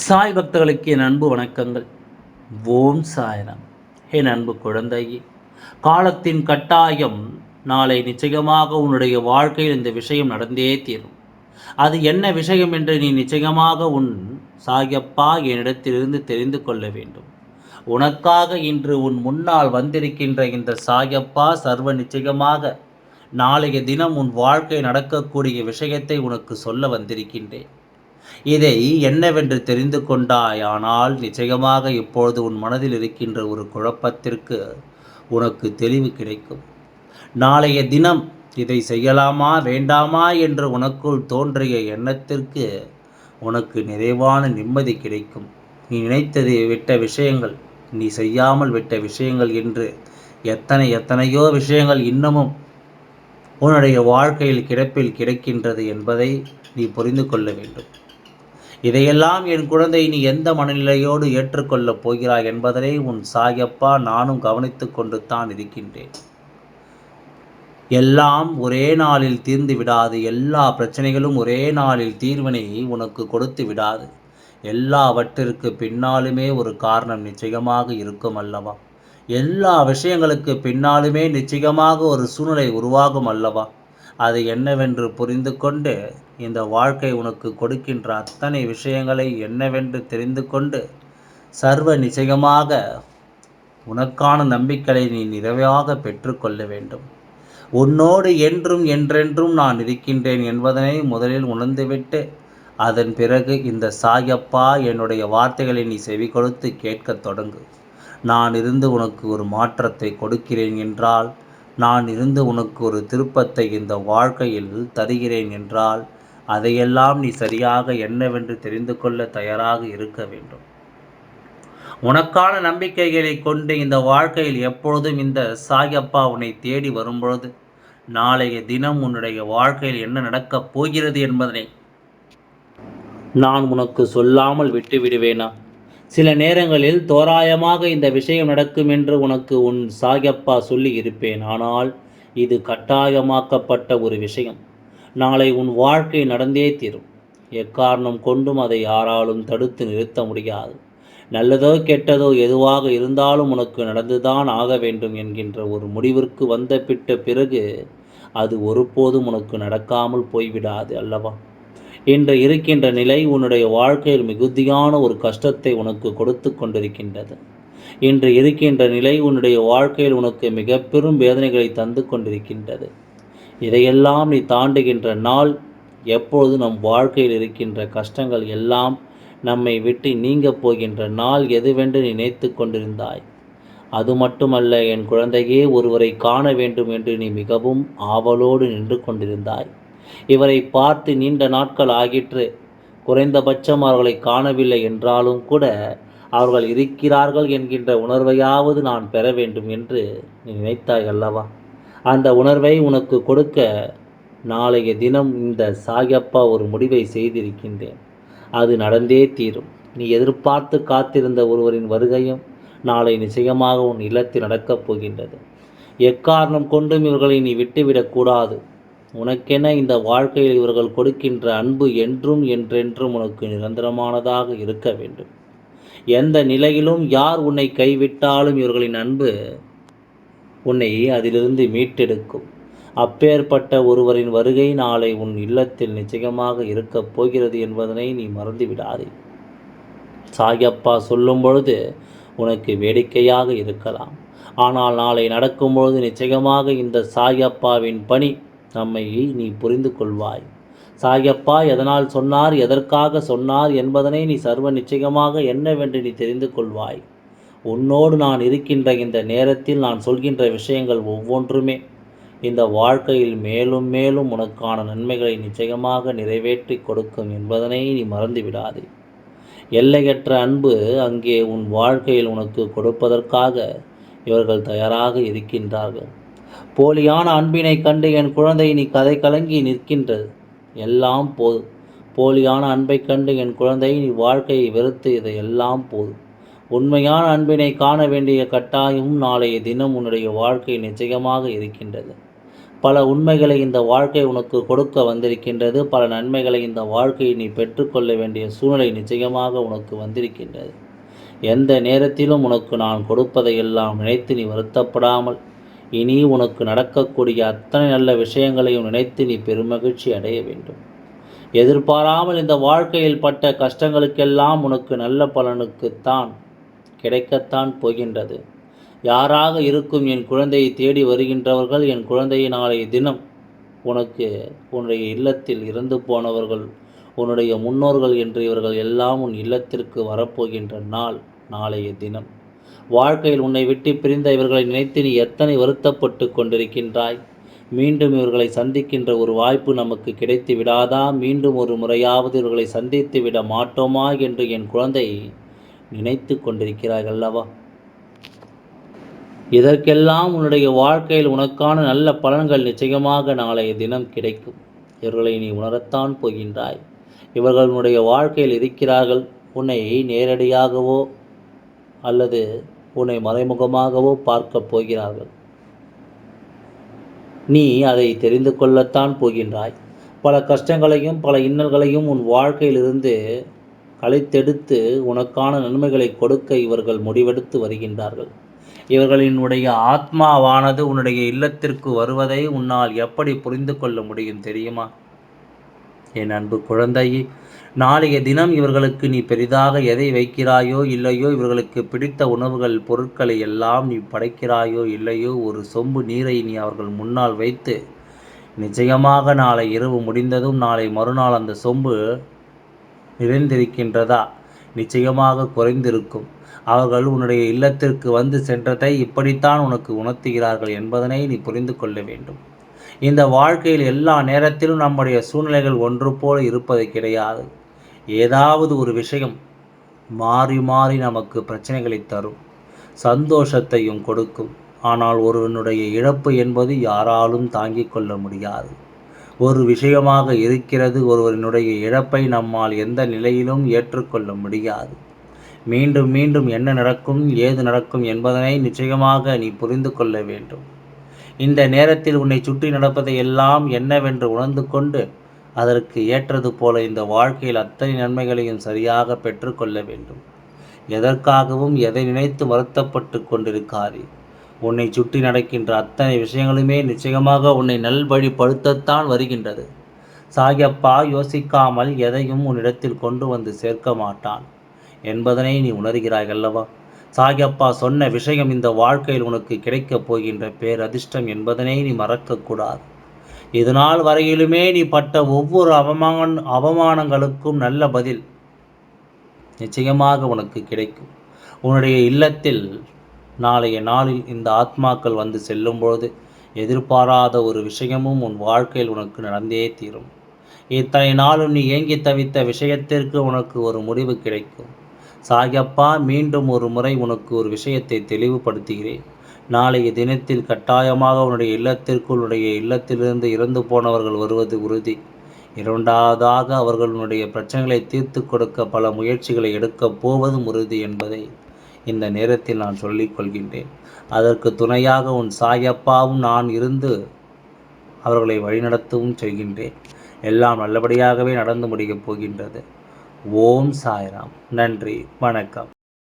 சாய் பக்தர்களுக்கு என் அன்பு வணக்கங்கள். ஓம் சாயனம் என் அன்பு குழந்தையே காலத்தின் கட்டாயம் நாளை நிச்சயமாக உன்னுடைய வாழ்க்கையில் இந்த விஷயம் நடந்தே தீரும். அது என்ன விஷயம் என்று நீ நிச்சயமாக உன் சாயப்பா என்னிடத்திலிருந்து தெரிந்து கொள்ள வேண்டும். உனக்காக இன்று உன் முன்னால் வந்திருக்கின்ற இந்த சாயப்பா சர்வ நிச்சயமாக நாளைய தினம் உன் வாழ்க்கை நடக்கக்கூடிய விஷயத்தை உனக்கு சொல்ல வந்திருக்கின்றேன். இதை என்னவென்று தெரிந்து கொண்டாயானால் நிச்சயமாக இப்பொழுது உன் மனதில் இருக்கின்ற ஒரு குழப்பத்திற்கு உனக்கு தெளிவு கிடைக்கும். நாளைய தினம் இதை செய்யலாமா வேண்டாமா என்று உனக்குள் தோன்றிய எண்ணத்திற்கு உனக்கு நிறைவான நிம்மதி கிடைக்கும். நீ நினைத்ததை விட்ட விஷயங்கள் நீ செய்யாமல் விட்ட விஷயங்கள் என்று எத்தனை எத்தனையோ விஷயங்கள் இன்னமும் உன்னுடைய வாழ்க்கையில் கிடப்பில் கிடைக்கின்றது என்பதை நீ புரிந்து கொள்ள வேண்டும். இதையெல்லாம் என் குழந்தை நீ எந்த மனநிலையோடு ஏற்றுக்கொள்ளப் போகிறாய் என்பதனை உன் சாயப்பா நானும் கவனித்து கொண்டு தான் இருக்கின்றேன். எல்லாம் ஒரே நாளில் தீர்ந்து விடாது. எல்லா பிரச்சனைகளும் ஒரே நாளில் தீர்வினை உனக்கு கொடுத்து விடாது. எல்லாவற்றிற்கு பின்னாலுமே ஒரு காரணம் நிச்சயமாக இருக்கும் அல்லவா? எல்லா விஷயங்களுக்கு பின்னாலுமே நிச்சயமாக ஒரு சூழ்நிலை உருவாகும் அல்லவா? அது என்னவென்று புரிந்து கொண்டு இந்த வாழ்க்கை உனக்கு கொடுக்கின்ற அத்தனை விஷயங்களை என்னவென்று தெரிந்து கொண்டு சர்வ நிச்சயமாக உனக்கான நம்பிக்கையை நீ நிறைவாக பெற்றுக்கொள்ள வேண்டும். உன்னோடு என்றும் என்றென்றும் நான் இருக்கின்றேன் என்பதனை முதலில் உணர்ந்துவிட்டு அதன் பிறகு இந்த சாயப்பா என்னுடைய வார்த்தைகளை நீ செவி கொடுத்து கேட்கத் தொடங்கு. நான் இருந்து உனக்கு ஒரு மாற்றத்தை கொடுக்கிறேன் என்றால் நான் இருந்து உனக்கு ஒரு திருப்பத்தை இந்த வாழ்க்கையில் தருகிறேன் என்றால் அதையெல்லாம் நீ சரியாக என்னவென்று தெரிந்து கொள்ள தயாராக இருக்க வேண்டும். உனக்கான நம்பிக்கைகளை கொண்டு இந்த வாழ்க்கையில் எப்பொழுதும் இந்த சாயப்பா உன்னை தேடி வரும்பொழுது நாளைய தினம் உன்னுடைய வாழ்க்கையில் என்ன நடக்கப் போகிறது என்பதனை நான் உனக்கு சொல்லாமல் விட்டு விடுவேனா சில நேரங்களில் தோராயமாக இந்த விஷயம் நடக்கும் என்று உனக்கு உன் சாகப்பா சொல்லி இருப்பேன். ஆனால் இது கட்டாயமாக்கப்பட்ட ஒரு விஷயம். நாளை உன் வாழ்க்கை நடந்தே தீரும். எக்காரணம் கொண்டும் அதை யாராலும் தடுத்து நிறுத்த முடியாது. நல்லதோ கெட்டதோ எதுவாக இருந்தாலும் உனக்கு நடந்துதான் ஆக வேண்டும் என்கின்ற ஒரு முடிவிற்கு வந்த பிட்ட பிறகு அது ஒருபோதும் உனக்கு நடக்காமல் போய்விடாது அல்லவா? இன்று இருக்கின்ற நிலை உன்னுடைய வாழ்க்கையில் மிகுதியான ஒரு கஷ்டத்தை உனக்கு கொடுத்து கொண்டிருக்கின்றது. இன்று இருக்கின்ற நிலை உன்னுடைய வாழ்க்கையில் உனக்கு மிக பெரும் வேதனைகளை தந்து கொண்டிருக்கின்றது. இதையெல்லாம் நீ தாண்டுகின்ற நாள் எப்பொழுது நம் வாழ்க்கையில் இருக்கின்ற கஷ்டங்கள் எல்லாம் நம்மை விட்டு நீங்க போகின்ற நாள் எதுவென்று நினைத்து கொண்டிருந்தாய். அது மட்டுமல்ல என் குழந்தையே ஒருவரை காண வேண்டும் என்று நீ மிகவும் ஆவலோடு நின்று கொண்டிருந்தாய். இவரை பார்த்து நீண்ட நாட்கள் ஆகிற்று. குறைந்தபட்சம் அவர்களை காணவில்லை என்றாலும் கூட அவர்கள் இருக்கிறார்கள் என்கின்ற உணர்வையாவது நான் பெற வேண்டும் என்று நீ நினைத்தாய் அல்லவா? அந்த உணர்வை உனக்கு கொடுக்க நாளைய தினம் இந்த சாயப்பா ஒரு முடிவை செய்திருக்கின்றேன். அது நடந்தே தீரும். நீ எதிர்பார்த்து காத்திருந்த ஒருவரின் வருகையும் நாளை நிச்சயமாக உன் இல்லத்தில் நடக்கப் போகின்றது. எக்காரணம் கொண்டும் இவர்களை நீ விட்டுவிடக்கூடாது உனக்கென இந்த வாழ்க்கையில் இவர்கள் கொடுக்கின்ற அன்பு என்றும் என்றென்றும் உனக்கு நிரந்தரமானதாக இருக்க வேண்டும். எந்த நிலையிலும் யார் உன்னை கைவிட்டாலும் இவர்களின் அன்பு உன்னை அதிலிருந்து மீட்டெடுக்கும். அப்பேற்பட்ட ஒருவரின் வருகை நாளை உன் இல்லத்தில் நிச்சயமாக இருக்கப் போகிறது என்பதனை நீ மறந்து விடாதே சாயப்பா சொல்லும் பொழுது உனக்கு வேடிக்கையாக இருக்கலாம். ஆனால் நாளை நடக்கும்பொழுது நிச்சயமாக இந்த சாயப்பாவின் பணி நம்மை நீ புரிந்து கொள்வாய் சாயப்பா எதனால் சொன்னார் எதற்காக சொன்னார் என்பதனை நீ சர்வ நிச்சயமாக என்னவென்று நீ தெரிந்து கொள்வாய் உன்னோடு நான் இருக்கின்ற இந்த நேரத்தில் நான் சொல்கின்ற விஷயங்கள் ஒவ்வொன்றுமே இந்த வாழ்க்கையில் மேலும் மேலும் உனக்கான நன்மைகளை நிச்சயமாக நிறைவேற்றி கொடுக்கும் என்பதனை நீ மறந்துவிடாதே. எல்லையற்ற அன்பு அங்கே உன் வாழ்க்கையில் உனக்கு கொடுப்பதற்காக இவர்கள் தயாராக இருக்கின்றார்கள். போலியான அன்பினை கண்டு என் குழந்தை நீ கதை கலங்கி நிற்கின்றது. எல்லாம் போதும் போலியான அன்பை கண்டு என் குழந்தை நீ வாழ்க்கையை வெறுத்து இதை எல்லாம் போதும் உண்மையான அன்பினை காண வேண்டிய கட்டாயமும் நாளைய தினம் உன்னுடைய வாழ்க்கை நிச்சயமாக இருக்கின்றது. பல உண்மைகளை இந்த வாழ்க்கை உனக்கு கொடுக்க வந்திருக்கின்றது. பல நன்மைகளை இந்த வாழ்க்கையை நீ பெற்றுக்கொள்ள வேண்டிய சூழ்நிலை நிச்சயமாக உனக்கு வந்திருக்கின்றது. எந்த நேரத்திலும் உனக்கு நான் கொடுப்பதையெல்லாம் நினைத்து நீ வருத்தப்படாமல் இனி உனக்கு நடக்கக்கூடிய அத்தனை நல்ல விஷயங்களையும் நினைத்து நீ பெருமகிழ்ச்சி அடைய வேண்டும். எதிர்பாராமல் இந்த வாழ்க்கையில் பட்ட கஷ்டங்களுக்கெல்லாம் உனக்கு நல்ல பலனுக்குத்தான் கிடைக்கத்தான் போகின்றது. யாராக இருக்கும் என் குழந்தையை தேடி வருகின்றவர்கள் என் குழந்தையை நாளைய தினம் உனக்கு உன்னுடைய இல்லத்தில் இறந்து போனவர்கள் உன்னுடைய முன்னோர்கள் என்று இவர்கள் எல்லாம் உன் இல்லத்திற்கு வரப்போகின்ற நாள் நாளைய தினம். வாழ்க்கையில் உன்னை விட்டு பிரிந்த இவர்களை நினைத்து நீ எத்தனை வருத்தப்பட்டு கொண்டிருக்கின்றாய்? மீண்டும் இவர்களை சந்திக்கின்ற ஒரு வாய்ப்பு நமக்கு கிடைத்து விடாதா? மீண்டும் ஒரு முறையாவது இவர்களை சந்தித்து விட மாட்டோமா என்று என் குழந்தை நினைத்து கொண்டிருக்கிறார்கள் அல்லவா? இதற்கெல்லாம் உன்னுடைய வாழ்க்கையில் உனக்கான நல்ல பலன்கள் நிச்சயமாக நாளைய தினம் கிடைக்கும். இவர்களை நீ உணரத்தான் போகின்றாய். இவர்களுடைய வாழ்க்கையில் இருக்கிறார்கள். உன்னை நேரடியாகவோ அல்லது உன்னை மறைமுகமாகவோ பார்க்கப் போகிறார்கள். நீ அதை தெரிந்து கொள்ளத்தான் போகின்றாய். பல கஷ்டங்களையும் பல இன்னல்களையும் உன் வாழ்க்கையிலிருந்து களைத்தெடுத்து உனக்கான நன்மைகளை கொடுக்க இவர்கள் முடிவெடுத்து வருகின்றார்கள். இவர்களினுடைய ஆத்மாவானது உன்னுடைய இல்லத்திற்கு வருவதை உன்னால் எப்படி புரிந்து கொள்ள முடியும் தெரியுமா? என் அன்பு குழந்தையை நாளைய தினம் இவர்களுக்கு நீ பெரிதாக எதை வைக்கிறாயோ இல்லையோ இவர்களுக்கு பிடித்த உணவுகள் பொருட்களை எல்லாம் நீ படைக்கிறாயோ இல்லையோ ஒரு சொம்பு நீரை நீ அவர்கள் முன்னால் வைத்து நிச்சயமாக நாளை இரவு முடிந்ததும் நாளை மறுநாள் அந்த சொம்பு நிறைந்திருக்கின்றதா? நிச்சயமாக குறைந்திருக்கும். அவர்கள் உன்னுடைய இல்லத்திற்கு வந்து சென்றதை இப்படித்தான் உனக்கு உணர்த்துகிறார்கள் என்பதனை நீ புரிந்து கொள்ள வேண்டும். இந்த வாழ்க்கையில் எல்லா நேரத்திலும் நம்முடைய சூழ்நிலைகள் ஒன்று போல இருப்பது கிடையாது. ஏதாவது ஒரு விஷயம் மாறி மாறி நமக்கு பிரச்சனைகளை தரும். சந்தோஷத்தையும் கொடுக்கும். ஆனால் ஒருவனுடைய இழப்பு என்பது யாராலும் தாங்கிக் கொள்ள முடியாது. ஒரு விஷயமாக இருக்கிறது ஒருவனுடைய இழப்பை நம்மால் எந்த நிலையிலும் ஏற்றுக்கொள்ள முடியாது. மீண்டும் மீண்டும் என்ன நடக்கும் ஏது நடக்கும் என்பதனை நிச்சயமாக நீ புரிந்து கொள்ள வேண்டும். இந்த நேரத்தில் உன்னை சுற்றி நடப்பதை எல்லாம் என்னவென்று உணர்ந்து கொண்டு அதற்கு ஏற்றது போல இந்த வாழ்க்கையில் அத்தனை நன்மைகளையும் சரியாக பெற்றுக்கொள்ள வேண்டும். எதற்காகவும் எதை நினைத்து வருத்தப்பட்டு கொண்டிருக்காதே உன்னை சுற்றி நடக்கின்ற அத்தனை விஷயங்களுமே நிச்சயமாக உன்னை நல்வழிப்படுத்தத்தான் வருகின்றது. சாயப்பா யோசிக்காமல் எதையும் உன்னிடத்தில் கொண்டு வந்து சேர்க்க மாட்டான். என்பதனை நீ உணர்கிறாய் அல்லவா சாயப்பா சொன்ன விஷயம் இந்த வாழ்க்கையில் உனக்கு கிடைக்கப் போகின்ற பேரதிர்ஷ்டம் என்பதனை நீ மறக்கக்கூடாது. இதனால் வரையிலுமே நீ பட்ட ஒவ்வொரு அவமான அவமானங்களுக்கும் நல்ல பதில் நிச்சயமாக உனக்கு கிடைக்கும். உன்னுடைய இல்லத்தில் நாளைய நாளில் இந்த ஆத்மாக்கள் வந்து செல்லும்போது எதிர்பாராத ஒரு விஷயமும் உன் வாழ்க்கையில் உனக்கு நடந்தே தீரும். இத்தனை நாளும் நீ ஏங்கி தவித்த விஷயத்திற்கு உனக்கு ஒரு முடிவு கிடைக்கும். சாயப்பா மீண்டும் ஒரு முறை உனக்கு ஒரு விஷயத்தை தெளிவுபடுத்துகிறேன். நாளைய தினத்தில் கட்டாயமாக உன்னுடைய இல்லத்திற்குள் உன்னுடைய இல்லத்திலிருந்து இறந்து போனவர்கள் வருவது உறுதி. இரண்டாவதாக அவர்களுடைய பிரச்சனைகளை தீர்த்து கொடுக்க பல முயற்சிகளை எடுக்கப் போவதும் உறுதி என்பதை இந்த நேரத்தில் நான் சொல்லிக்கொள்கின்றேன் அதற்கு துணையாக உன் சாயப்பாவும் நான் இருந்து அவர்களை வழிநடத்தவும் செய்கின்றேன். எல்லாம் நல்லபடியாகவே நடந்து முடியப் போகின்றது. ஓம் சாய்ராம். நன்றி. வணக்கம்.